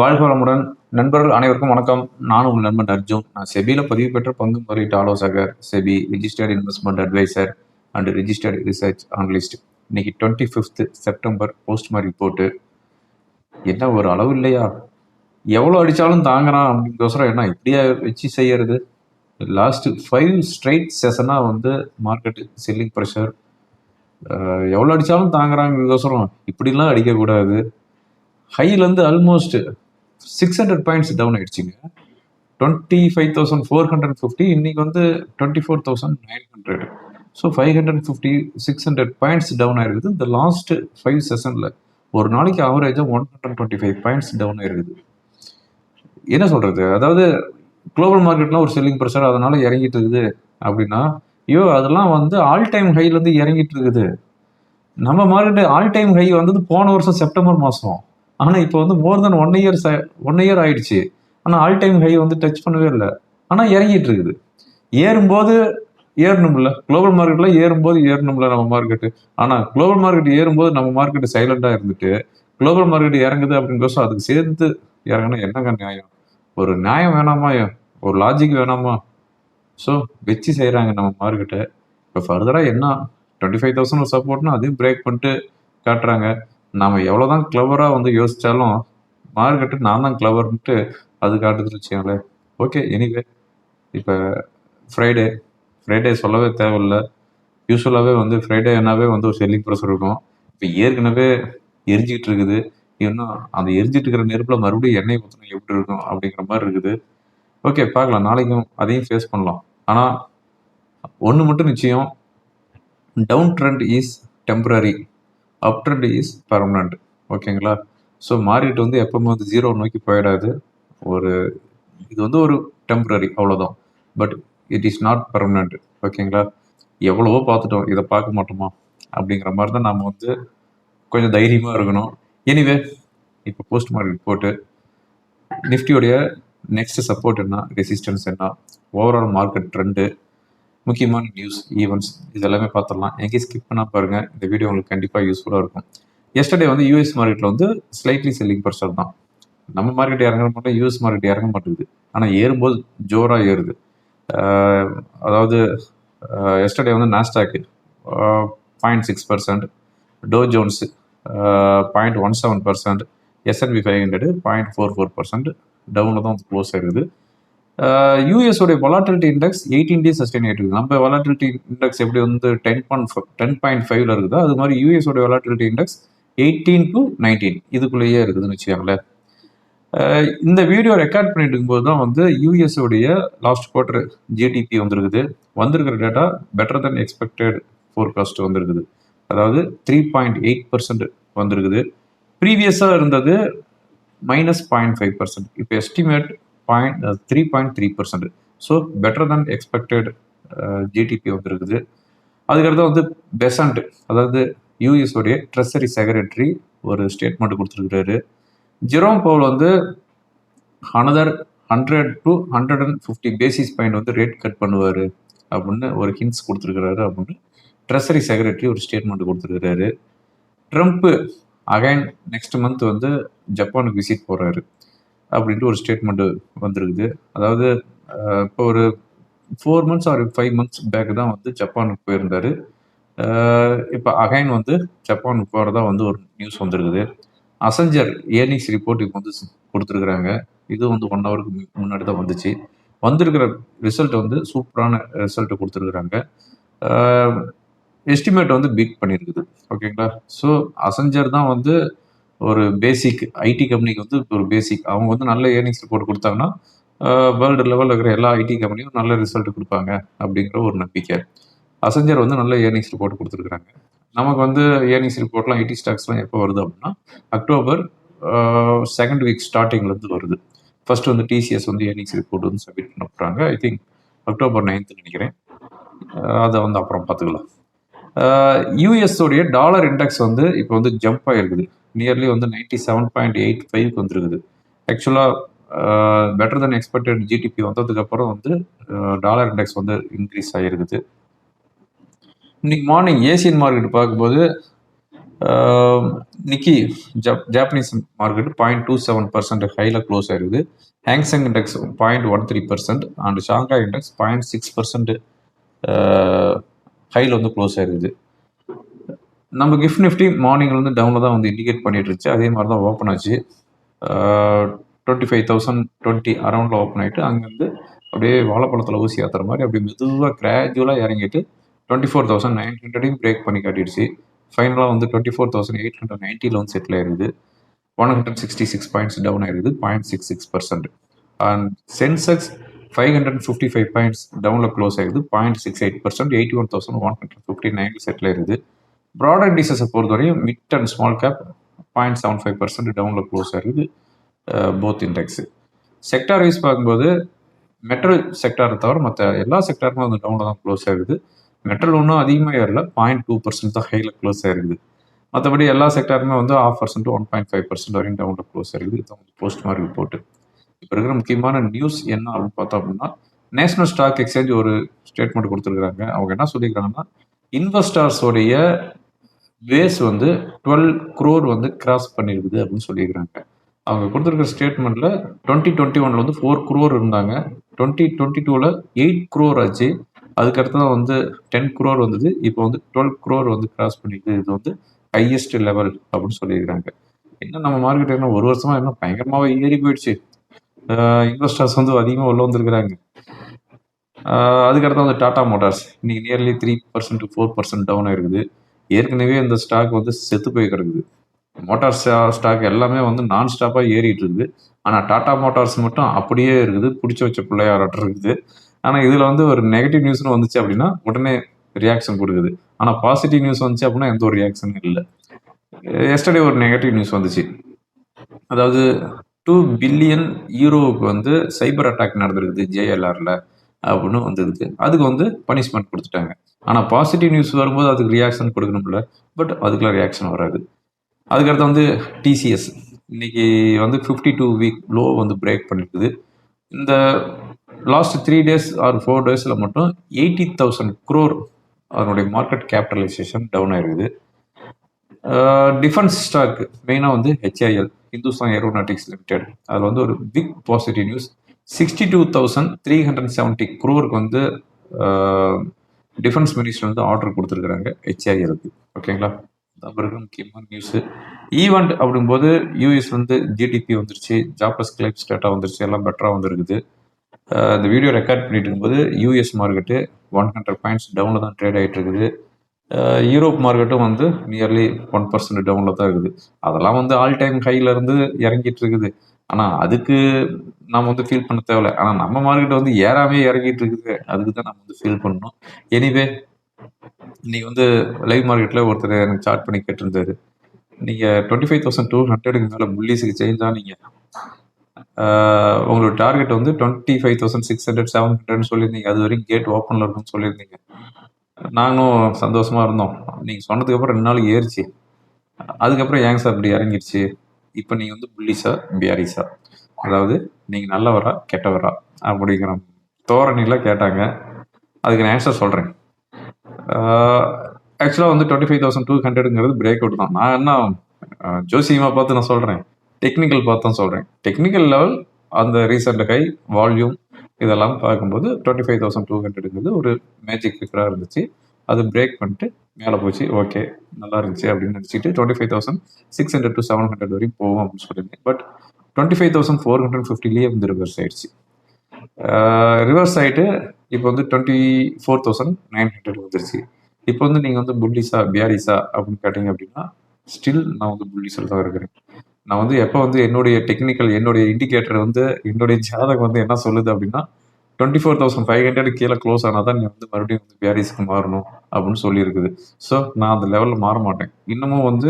வாழ்க வளமுடன். நண்பர்கள் அனைவருக்கும் வணக்கம். நான் உங்கள் நண்பன் அர்ஜுன். நான் செபியில் பதிவு பெற்ற பங்கு முதலீட்டு ஆலோசகர் SEBI registered investment adviser and registered research analyst இன்னைக்கு டுவெண்ட்டி ஃபிஃப்த் செப்டம்பர் போஸ்ட் மாதிரி ரிப்போர்ட்டு என்ன ஒரு அளவு இல்லையா? எவ்வளோ அடித்தாலும் தாங்குறான் அப்படிங்கிறோசரம் என்ன இப்படியா வச்சு செய்யறது? லாஸ்ட் ஃபைவ் ஸ்ட்ரைட் செஷனாக வந்து மார்க்கெட் செல்லிங் ப்ரெஷர் எவ்வளோ அடித்தாலும் தாங்குறாங்கிறதுக்கோசரம் இப்படிலாம் அடிக்கக்கூடாது. ஹைலேருந்து almost six hundred points down ஆயிடுச்சுங்க. Twenty five thousand four hundred fifty இன்னைக்கு வந்து twenty four thousand nine hundred so five hundred fifty six hundred points down ஆயிருக்குது. இந்த லாஸ்ட் ஃபைவ் செஷனில் ஒரு நாளைக்கு ஆவரேஜாக one hundred twenty five points down ஆயிருக்குது. என்ன சொல்கிறது அதாவது குளோபல் மார்க்கெட்லாம் ஒரு செல்லிங் ப்ரெஷர் அதனால் இறங்கிட்டு இருக்குது. அப்படின்னா ஐயோ அதெல்லாம் வந்து ஆல் டைம் ஹைலேருந்து இறங்கிட்டு இருக்குது. நம்ம மார்க்கெட்டு ஆல் டைம் ஹை வந்தது போன வருஷம் செப்டம்பர் மாதம் ஆனால் இப்போ வந்து more than one year one year ஆயிடுச்சு. ஆனால் ஆல் டைம் ஹை வந்து டச் பண்ணவே இல்லை. ஆனால் இறங்கிட்டு இருக்குது ஏறும்போது ஏறணும்ல. குளோபல் மார்க்கெட்ல ஏறும்போது ஏறணும்ல நம்ம மார்க்கெட்டு ஆனால் குளோபல் மார்க்கெட் ஏறும்போது நம்ம மார்க்கெட் சைலண்டாக இருந்துட்டு குளோபல் மார்க்கெட் இறங்குது அப்படிங்கோசம் அதுக்கு சேர்ந்து இறங்கினா என்னங்க நியாயம்? ஒரு நியாயம் வேணாமா? ஒரு லாஜிக் வேணாமா? ஸோ வச்சு செய்கிறாங்க நம்ம மார்க்கெட்டை இப்போ ஃபர்தராக என்ன? டுவெண்ட்டி ஃபைவ் தௌசண்ட் சப்போர்ட்னா அதையும் பிரேக் பண்ணிட்டு காட்டுறாங்க. நாம் எவ்வளோ தான் கிளவராக வந்து யோசித்தாலும் மார்க்கெட்டு நான் தான் கிளவர்ன்ட்டு அது காட்டுதுன்னு வச்சுக்கோங்களேன். ஓகே எனிவே இப்போ ஃப்ரைடே ஃப்ரைடே சொல்லவே தேவையில்ல. யூஸ்வலாகவே வந்து ஃப்ரைடே வந்து ஒரு செல்லிங் ப்ரெஷர் இருக்கும். இப்போ ஏற்கனவே எரிஞ்சிக்கிட்டு இருக்குது. இன்னும் அந்த எரிஞ்சிட்டு இருக்கிற நெருப்பில் மறுபடியும் எண்ணெய் ஊற்றணும் எப்படி இருக்கும் அப்படிங்கிற மாதிரி இருக்குது. ஓகே பார்க்கலாம். நாளைக்கும் அதையும் ஃபேஸ் பண்ணலாம். ஆனால் ஒன்று மட்டும் நிச்சயம். Down trend is temporary uptrend is permanent ஓகேங்களா ஸோ மார்க்கெட் வந்து எப்பவுமே வந்து ஜீரோ நோக்கி போயிடாது. ஒரு இது வந்து ஒரு டெம்பரரி அவ்வளோதான் but it is not permanent ஓகேங்களா எவ்வளவோ பார்த்துட்டோம். இதை பார்க்க மாட்டோமா? அப்படிங்கிற மாதிரி தான் நாம் வந்து கொஞ்சம் தைரியமாக இருக்கணும். எனிவே இப்போ போஸ்ட் மார்க்கெட் போட்டு நிஃப்டியோடைய நெக்ஸ்ட் சப்போர்ட் என்ன? ரெசிஸ்டன்ஸ் என்ன? ஓவரால் மார்க்கெட் ட்ரெண்டு முக்கியமான நியூஸ் ஈவெண்ட்ஸ் இது எல்லாமே பார்த்துடலாம் எங்கேயும் ஸ்கிப் பண்ணால் பாருங்கள் இந்த வீடியோ உங்களுக்கு கண்டிப்பாக யூஸ்ஃபுல்லாக இருக்கும். எஸ்டர்டே வந்து யூஎஸ் மார்க்கெட்டில் வந்து ஸ்லைட்லி செல்லிங் ப்ரெஷர் தான். நம்ம மார்க்கெட் இறங்க மாட்டோம் யூஎஸ் மார்க்கெட் இறங்க மாட்டேங்குது. ஆனால் ஏறும்போது ஜோராக ஏறுது. அதாவது எஸ்டர்டே வந்து Nasdaq point six percent Dow Jones point one seven percent S and P five hundred point four four percent டவுனில் தான் க்ளோஸ் ஆயிருக்குது. யூஎஸ் உடைய volatility index eighteen days sustain ஆகிட்டு இருக்குது நம்ம வொலாட்டிலிட்டி இண்டெக்ஸ் எப்படி வந்து டென் பாயிண்ட் டென் பாயிண்ட் ஃபைவ்ல இருக்குதோ அது மாதிரி யூஎஸ் உடைய volatility index eighteen to nineteen இதுக்குள்ளேயே இருக்குதுன்னு வச்சுக்கோங்களேன். இந்த வீடியோ ரெக்கார்ட் பண்ணிட்டு இருக்கும்போது தான் வந்து யூஎஸ் உடைய லாஸ்ட் குவார்டர் ஜிடிபி வந்திருக்குது. வந்திருக்கிற data better than expected forecast வந்திருக்குது. அதாவது த்ரீ பாயிண்ட் எயிட் பர்சன்ட் வந்திருக்குது. ப்ரீவியஸாக இருந்தது மைனஸ் பாயிண்ட் ஃபைவ் பர்சன்ட் இப்போ estimate point three point three percent so better than expected GDP வந்திருக்குது அதுக்கடுத்து வந்து பெசண்ட் அதாவது யூஎஸ் உடைய ட்ரெஸரி செக்ரட்டரி ஒரு ஸ்டேட்மெண்ட் கொடுத்துருக்குறாரு. ஜெரோம் பவுல் வந்து another hundred to hundred and fifty basis point வந்து ரேட் கட் பண்ணுவார் அப்படின்னு ஒரு ஹிண்ட்ஸ் கொடுத்துருக்கிறாரு அப்படின்னு ட்ரெஸரி செக்ரட்டரி ஒரு ஸ்டேட்மெண்ட் கொடுத்துருக்கிறாரு. ட்ரம்ப்பு அகைன் நெக்ஸ்ட் மந்த் வந்து ஜப்பானுக்கு விசிட் போகிறாரு அப்படின்ட்டு ஒரு ஸ்டேட்மெண்ட்டு வந்திருக்குது. அதாவது இப்போ ஒரு four months or five months back தான் வந்து ஜப்பானுக்கு போயிருந்தாரு. இப்போ அகைன் வந்து ஜப்பானுக்கு போகிறதா வந்து ஒரு நியூஸ் வந்திருக்குது. அசஞ்சர் ஏர்னிங்ஸ் ரிப்போர்ட் இப்போ வந்து கொடுத்துருக்குறாங்க. இது வந்து ஒன் ஹவருக்கு முன்னாடி தான் வந்துச்சு. வந்திருக்கிற ரிசல்ட் வந்து சூப்பரான ரிசல்ட் கொடுத்துருக்குறாங்க. எஸ்டிமேட் வந்து பீட் பண்ணியிருக்குது ஓகேங்களா ஸோ அசஞ்சர் தான் வந்து ஒரு பேசிக் ஐடி கம்பெனிக்கு வந்து ஒரு பேசிக் அவங்க வந்து நல்ல ஏர்னிங்ஸ் ரிப்போர்ட் கொடுத்தாங்கன்னா வேர்ல்டு லெவலில் இருக்கிற எல்லா ஐடி கம்பெனியும் நல்ல ரிசல்ட் கொடுப்பாங்க அப்படிங்கிற ஒரு நம்பிக்கை. அசஞ்சர் வந்து நல்ல ஏர்னிங்ஸ் ரிப்போர்ட் கொடுத்துருக்குறாங்க. நமக்கு வந்து ஏர்னிங்ஸ் ரிப்போர்ட்லாம் ஐடி ஸ்டாக்ஸ்லாம் எப்போ வருது அப்படின்னா அக்டோபர் செகண்ட் வீக் ஸ்டார்டிங்லேருந்து வருது. ஃபர்ஸ்ட் வந்து டிசிஎஸ் வந்து ஏர்னிங்ஸ் ரிப்போர்ட் வந்து சப்மிட் பண்ண போகிறாங்க ஐ திங்க் அக்டோபர் நைன்த்து நினைக்கிறேன். அதை வந்து அப்புறம் பார்த்துக்கலாம். யூஎஸ் டாலர் இண்டெக்ஸ் வந்து இப்போ வந்து ஜம்ப் ஆகிருக்குது நியர்லி வந்து நைன்டி செவன் பாயிண்ட் எயிட் ஃபைவ்க்கு வந்துருக்குது. ஆக்சுவலாக பெட்டர் தென் எக்ஸ்பெக்டட் ஜிடிபி வந்ததுக்கப்புறம் வந்து டாலர் இண்டெக்ஸ் வந்து இன்க்ரீஸ் ஆகிருக்குது இன்னைக்கு மார்னிங் ஏசியன் மார்க்கெட் பார்க்கும்போது நிக்கி ஜப் Japanese market point two seven percent ஹையில் க்ளோஸ் ஆயிருக்குது. Hang Seng index point one three percent and Shanghai index point six percent ஹையில் வந்து க்ளோஸ் ஆயிருக்குது. நம்ம கிஃப்ட் நிஃப்டி மார்னிங்லேருந்து டவுனில் தான் வந்து இண்டிகேட் பண்ணிட்டு இருந்துச்சு. அதே மாதிரி தான் ஓப்பன் ஆச்சு. டுவெண்ட்டி ஃபைவ் தௌசண்ட் டுவெண்ட்டி அரௌண்டில் ஓப்பன் ஆகிட்டு அங்கேருந்து அப்படியே வாழைப்பழத்தில் ஊசி ஏற்றுற மாதிரி அப்படி மெதுவாக கிராஜுவலாக இறங்கிட்டு டுவெண்ட்டி ஃபோர் தௌசண்ட் நைன் ஹண்ட்ரடையும் பிரேக் பண்ணி காட்டிடுச்சு. ஃபைனலாக வந்து twenty four thousand eight hundred நைன்ட்டியில் வந்து செட்டில் ஆயிருது one hundred sixty six points down ஆயிருக்குது point six six percent and Sensex five hundred fifty five points டவுனில் க்ளோஸ் ஆயிருது point six eight percent eighty one thousand one hundred fifty நைனில் settle ஆயிருது product இண்டிசஸை பொறுத்தவரையும் mid and small cap point seven five percent டவுனில் close ஆயிருது both index sector wise பார்க்கும்போது metal செக்டாரை தவிர மற்ற எல்லா செக்டாருமே வந்து டவுனில் தான் க்ளோஸ் ஆயிருது மெட்டல் ஒன்றும் அதிகமாக ஏறல பாயிண்ட் டூ பர்சன்ட் தான் ஹையில் க்ளோஸ் ஆகிருக்குது மற்றபடி எல்லா செக்டாருமே வந்து half percent one point five percent வரையும் டவுனில் க்ளோஸ் ஆகிருக்குது இதுதான் வந்து போஸ்ட் மாதிரி ரிப்போர்ட்டு இப்போ இருக்கிற முக்கியமான நியூஸ் என்ன அப்படின்னு பார்த்தோம் அப்படின்னா நேஷனல் ஸ்டாக் எக்ஸ்சேஞ்ச் ஒரு ஸ்டேட்மெண்ட் கொடுத்துருக்குறாங்க. அவங்க என்ன சொல்லியிருக்காங்கன்னா இன்வெஸ்டர்ஸோடைய பேஸ் வந்து டுவெல் குரோர் வந்து கிராஸ் பண்ணியிருக்குது அப்படின்னு சொல்லியிருக்கிறாங்க அவங்க கொடுத்துருக்க ஸ்டேட்மெண்ட்டில் டுவெண்ட்டி டுவெண்ட்டி ஒனில் வந்து ஃபோர் குரோர் இருந்தாங்க. டுவெண்ட்டி டுவெண்ட்டி டூவில் எயிட் குரோர் ஆச்சு. அதுக்கடுத்து தான் வந்து டென் குரோர் வந்தது. இப்போ வந்து டுவெல் குரோர் வந்து கிராஸ் பண்ணிருக்கு இது வந்து ஹையஸ்ட் லெவல் அப்படின்னு சொல்லியிருக்காங்க. என்ன நம்ம மார்க்கெட் என்ன ஒரு வருஷமா என்ன பயங்கரமாகவே ஏறி போயிடுச்சு. இன்வெஸ்டர்ஸ் வந்து அதிகமாக உள்ள வந்திருக்கிறாங்க. அதுக்கடுத்து வந்து டாடா மோட்டார்ஸ் இன்னைக்கு nearly three percent to four percent down ஆயிருக்குது. ஏற்கனவே இந்த ஸ்டாக் வந்து செத்து போய் கிடக்குது. மோட்டார் ஸ்டாக் எல்லாமே வந்து நான் ஸ்டாப்பாக ஏறிட்டு இருக்குது. ஆனால் டாடா மோட்டார்ஸ் மட்டும் அப்படியே இருக்குது. பிடிச்சி வச்ச பிள்ளையாராட்டம் இருக்குது. ஆனால் இதில் வந்து ஒரு நெகட்டிவ் நியூஸ்னு வந்துச்சு அப்படின்னா உடனே ரியாக்ஷன் கொடுக்குது. ஆனால் பாசிட்டிவ் நியூஸ் வந்துச்சு அப்படின்னா எந்த ஒரு ரியாக்ஷனும் இல்லை. எஸ்டர்டே ஒரு நெகட்டிவ் நியூஸ் வந்துச்சு. அதாவது டூ பில்லியன் யூரோவுக்கு வந்து சைபர் அட்டாக் நடந்திருக்குது ஜேஎல்ஆரில் அப்படின்னு வந்ததுக்கு. அதுக்கு வந்து பனிஷ்மெண்ட் கொடுத்துட்டாங்க. ஆனால் பாசிட்டிவ் நியூஸ் வரும்போது அதுக்கு ரியாக்ஷன் கொடுக்கணும்ல. பட் அதுக்கெலாம் ரியாக்ஷன் வராது. அதுக்கடுத்து வந்து டிசிஎஸ் இன்னைக்கு வந்து ஃபிஃப்டி டூ வீக் லோ வந்து பிரேக் பண்ணிருக்குது. இந்த last three days or four டேஸில் மட்டும் எயிட்டி தௌசண்ட் குரோர் அதனுடைய மார்க்கெட் கேபிட்டலைசேஷன் டவுன் ஆயிருக்குது. டிஃபென்ஸ் ஸ்டாக் மெயினாக வந்து ஹெச்ஐஎல் ஹிந்துஸ்தான் ஏரோநாட்டிக்ஸ் லிமிடெட் அதில் வந்து ஒரு big positive news sixty two thousand three hundred seventy குரோருக்கு வந்து டிஃபென்ஸ் மினிஸ்டர் வந்து ஆர்டர் கொடுத்துருக்குறாங்க ஹெச்ஐஎலுக்கு ஓகேங்களா அப்புறம் முக்கியமான நியூஸு ஈவெண்ட் அப்படிங்கும்போது யூஎஸ் வந்து ஜிடிபி வந்துருச்சு ஜாப்பஸ் கிளைப்ஸ் டேட்டா வந்துருச்சு எல்லாம் பெட்டராக வந்துருக்குது. இந்த வீடியோ ரெக்கார்ட் பண்ணிட்டு இருக்கும்போது US market one hundred points டவுனில் தான் ட்ரேட் ஆகிட்டு இருக்குது. யூரோப் மார்க்கெட்டும் வந்து நியர்லி ஒன் பர்சன்ட் டவுனில் தான் இருக்குது. அதெல்லாம் வந்து ஆல் டைம் ஹைலேருந்து இறங்கிட்டு இருக்குது. ஆனால் அதுக்கு நம்ம வந்து ஃபீல் பண்ண தேவையில்ல. ஆனால் நம்ம மார்க்கெட் வந்து ஏறாமே இறங்கிட்டு இருக்குது. அதுக்கு தான் நம்ம வந்து ஃபீல் பண்ணணும். எனிவே இன்னைக்கு வந்து லைவ் மார்க்கெட்டில் ஒருத்தர் எனக்கு சார்ட் பண்ணி கேட்டிருந்தாரு. நீங்கள் டுவெண்ட்டி ஃபைவ் தௌசண்ட் டூ ஹண்ட்ரடுக்கு மேலே புள்ளிஸுக்கு சேஞ்ச் ஆனீங்க. உங்களோட டார்கெட் வந்து twenty five thousand six hundred seven ஹண்ட்ரட்னு சொல்லியிருந்தீங்க. அது வரைக்கும் கேட் ஓப்பனில் இருக்கும்னு சொல்லியிருந்தீங்க. நாங்களும் சந்தோஷமாக இருந்தோம். நீங்கள் சொன்னதுக்கப்புறம் ரெண்டு நாள் ஏறிச்சு. அதுக்கப்புறம் ஏங்க சார் இப்படி இறங்கிடுச்சு இப்போ நீங்கள் வந்து புள்ளிஸா பியாரிஸா அதாவது நீங்கள் நல்லவரா கெட்டவரா அப்படிங்கிற தோரணிலாம் கேட்டாங்க. அதுக்கு நான் ஆன்சர் சொல்கிறேன் ஆக்சுவலாக வந்து டுவெண்ட்டி ஃபைவ் தௌசண்ட் டூ ஹண்ட்ரடுங்கிறது பிரேக் அவுட் தான். நான் என்ன ஜோசியமாக பார்த்து நான் சொல்கிறேன் டெக்னிக்கல் பார்த்து தான் சொல்கிறேன் டெக்னிக்கல் லெவல் அந்த ரீசெண்ட் ஹை வால்யூம் இதெல்லாம் பார்க்கும்போது டுவெண்ட்டி ஃபைவ் தௌசண்ட் டூ ஹண்ட்ரடுங்கிறது ஒரு மேஜிக் ஃபிகராக இருந்துச்சு. அது பிரேக் பண்ணிட்டு மேலே போச்சு. ஓகே நல்லா இருந்துச்சு அப்படின்னு நினச்சிட்டு twenty five thousand six hundred to seven hundred வரைக்கும் போகும் அப்படின்னு சொல்லியிருந்தேன். But twenty five thousand four hundred ஃபிஃப்டிலேயே வந்து ரிவர்ஸ் ஆயிடுச்சு. ரிவர்ஸ் ஆகிட்டு இப்போ வந்து twenty four thousand nine hundred வந்துருச்சு. இப்போ வந்து நீங்கள் வந்து புல்லிஸா பியாரிஸா அப்படின்னு கேட்டீங்க அப்படின்னா ஸ்டில் நான் வந்து புல்லிஸில் தான் இருக்கிறேன். நான் வந்து எப்போ வந்து என்னுடைய டெக்னிக்கல் என்னுடைய இண்டிகேட்டர் வந்து என்னுடைய ஜாதகம் வந்து என்ன சொல்லுது அப்படின்னா twenty four thousand five hundred கீழே க்ளோஸ் ஆனால் தான் நீ வந்து மறுபடியும் வந்து பியாரிஸ்க்கு மாறணும் அப்படின்னு சொல்லியிருக்குது. ஸோ நான் அந்த லெவலில் மாற மாட்டேன். இன்னமும் வந்து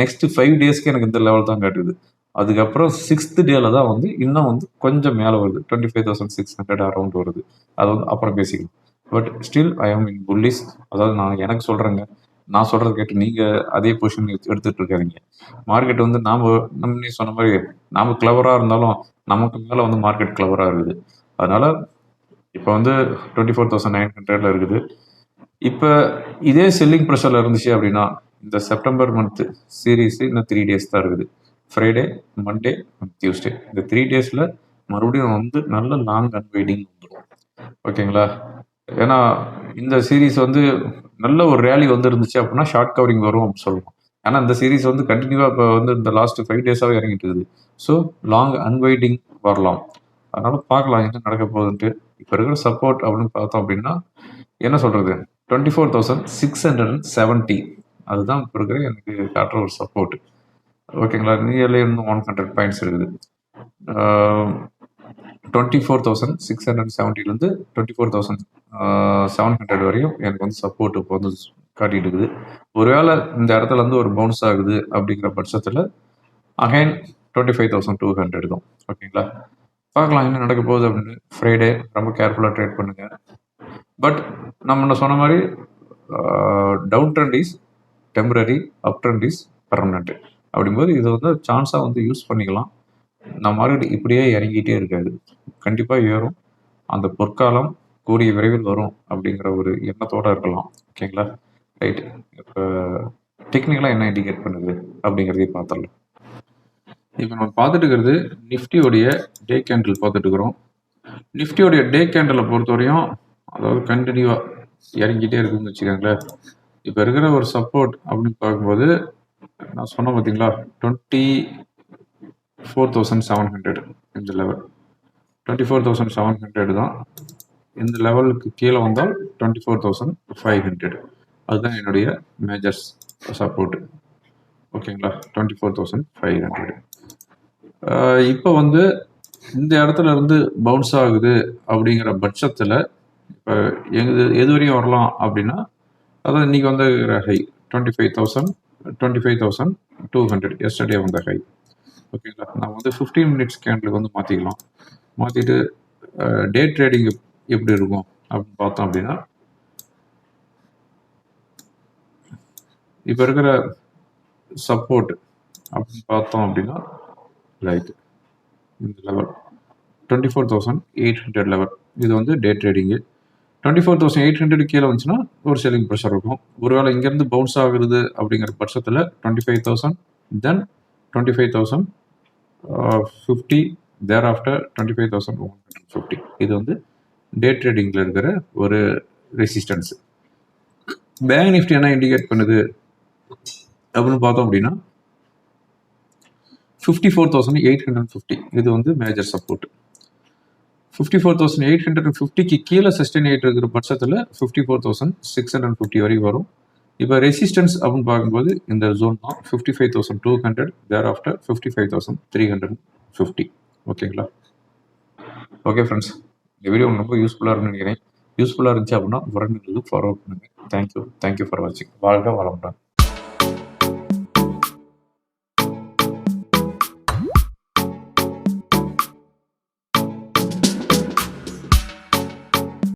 நெக்ஸ்ட் ஃபைவ் டேஸ்க்கு எனக்கு இந்த லெவல் தான் காட்டுது. அதுக்கப்புறம் சிக்ஸ்த் டேல தான் வந்து இன்னும் வந்து கொஞ்சம் மேலே வருது. Twenty five thousand six hundred around வருது. அது வந்து அப்புறம் பேசிக்கலாம். பட் ஸ்டில் ஐ ஆம் இன் புல்லிஸ் அதாவது நான் எனக்கு சொல்கிறேங்க நான் சொல்கிறத கேட்டு நீங்கள் அதே பொசிஷன் எடுத்துகிட்டு இருக்காதீங்க. மார்க்கெட் வந்து நாம் நம்ம நீ சொன்ன மாதிரி நாம் கிளவராக இருந்தாலும் நமக்கு மேலே வந்து மார்க்கெட் கிளவராக இருக்குது. அதனால் இப்போ வந்து டுவெண்ட்டி ஃபோர் தௌசண்ட் நைன் ஹண்ட்ரட்ல இருக்குது. இப்போ இதே செல்லிங் ப்ரெஷரில் இருந்துச்சு அப்படின்னா இந்த செப்டம்பர் மந்த்து சீரீஸ் இன்னும் த்ரீ டேஸ் தான் இருக்குது. ஃப்ரைடே மண்டே டியூஸ்டே இந்த த்ரீ டேஸில் மறுபடியும் வந்து நல்ல லாங் அன்வைடிங் வந்துடும் ஓகேங்களா? ஏன்னா இந்த சீரீஸ் வந்து நல்ல ஒரு ரேலி வந்து இருந்துச்சு அப்படின்னா ஷார்ட் கவரிங் வரும் அப்படின்னு சொல்லலாம் ஏன்னா இந்த சீரீஸ் வந்து கண்டினியூவாக இப்போ வந்து இந்த லாஸ்ட் ஃபைவ் டேஸாகவே இறங்கிட்டு இருக்குது. ஸோ லாங் அன்வைட்டிங் வரலாம். அதனால பார்க்கலாம் என்ன நடக்க போகுதுன்ட்டு. இப்போ இருக்கிற சப்போர்ட் அப்படின்னு பார்த்தோம் அப்படின்னா என்ன சொல்கிறது twenty four thousand six hundred and seventy அதுதான் இப்போ இருக்கிற எனக்கு காட்டுற ஒரு சப்போர்ட் ஓகேங்களா நியர்லி இன்னும் ஒன் ஹண்ட்ரட் பாயிண்ட்ஸ் இருக்குது. Twenty four thousand six hundred செவன்ட்டிலேருந்து twenty four thousand seven hundred வரையும் எனக்கு வந்து சப்போர்ட் இப்போ வந்து காட்டிட்டு இருக்குது. ஒருவேளை இந்த இடத்துல இருந்து ஒரு பவுன்ஸ் ஆகுது அப்படிங்கிற பட்சத்தில் again twenty five thousand two hundred தான் ஓகேங்களா பார்க்கலாம் என்ன நடக்க போகுது அப்படின்னு. ஃப்ரைடே ரொம்ப கேர்ஃபுல்லாக ட்ரேட் பண்ணுங்க. பட் நம்ம சொன்ன மாதிரி down trend is temporary up trend is permanent அப்படிங்கும்போது இது வந்து சான்ஸாக வந்து யூஸ் பண்ணிக்கலாம். நம்ம மார்க்கெட் இப்படியே இறங்கிட்டே இருக்காது. கண்டிப்பாக ஏறும். அந்த பொற்காலம் கூடிய விரைவில் வரும் அப்படிங்கிற ஒரு எண்ணத்தோடு இருக்கலாம். ஓகேங்களா ரைட் இப்போ டெக்னிக்கலாக என்ன இண்டிகேட் பண்ணுது அப்படிங்கிறதையும் பார்த்துடலாம். இப்போ நம்ம பார்த்துட்டு இருக்கிறது நிஃப்டியோடைய டே கேண்டில் பார்த்துட்டு இருக்கிறோம் நிஃப்டியோடைய டே கேண்டலை பொறுத்தவரையும் அதாவது கண்டினியூவாக இறங்கிட்டே இருக்குன்னு வச்சுக்கோங்களேன். இப்போ இருக்கிற ஒரு சப்போர்ட் அப்படின்னு பார்க்கும்போது நான் சொன்னேன் பார்த்தீங்களா twenty four thousand seven hundred இந்த level twenty four thousand seven hundred தான் இந்த லெவலுக்கு கீழே வந்தால் twenty four thousand five hundred அதுதான் என்னுடைய மேஜர்ஸ் சப்போர்ட் ஓகேங்களா? Twenty four thousand five hundred இப்போ வந்து இந்த இடத்துல இருந்து பவுன்ஸ் ஆகுது அப்படிங்கிற பட்சத்தில் இப்போ எது எது வரையும் வரலாம் அப்படின்னா அதாவது இன்றைக்கி வந்து high twenty five thousand twenty five thousand two hundred yesterday வந்த ஹை ஓகேங்களா நம்ம வந்து ஃபிஃப்டீன் மினிட்ஸ் கேண்டில் வந்து மாற்றிக்கலாம் மாற்றிட்டு டே ட்ரேடிங் எப்படி இருக்கும் அப்படின்னு பார்த்தோம் அப்படின்னா இப்போ இருக்கிற சப்போர்ட் அப்படின்னு பார்த்தோம் அப்படின்னா ரைட் இந்த level twenty four thousand eight hundred level இது வந்து day trading twenty four thousand eight hundred கீழே வந்துச்சுன்னா ஒரு செல்லிங் ப்ரெஷர் இருக்கும். ஒருவேளை இங்கேருந்து பவுன்ஸ் ஆகுறது அப்படிங்கிற பட்சத்தில் twenty five thousand then twenty five thousand fifty thereafter twenty five thousand one hundred fifty இது வந்து டே ட்ரேடிங்கில் இருக்கிற ஒரு ரெசிஸ்டன்ஸு பேங்க் நிஃப்டி என்ன இண்டிகேட் பண்ணுது? அப்படின்னு பார்த்தோம் அப்படின்னா fifty four thousand eight hundred fifty இது வந்து major support fifty four thousand eight hundred ஃபிஃப்டிக்கு கீழே சஸ்டெயின் ஆகிட்டு இருக்கிற பட்சத்தில் fifty four thousand six hundred fifty வரைக்கும் வரும். இப்போ ரெசிஸ்டன்ஸ் அப்படின்னு பார்க்கும்போது இந்த ஜோன் தான் fifty five thousand two hundred thereafter fifty five thousand three hundred fifty ஓகேங்களா ஓகே ஃப்ரெண்ட்ஸ் இந்த வீடியோ ரொம்ப யூஸ்ஃபுல்லாக இருக்குன்னு நினைக்கிறேன். யூஸ்ஃபுல்லாக இருந்துச்சு அப்படின்னா உடனே ஃபார்வர்ட் பண்ணுங்கள் தேங்க்யூ தேங்க்யூ ஃபார் வாட்சிங் வாழ்க வளமுடன்.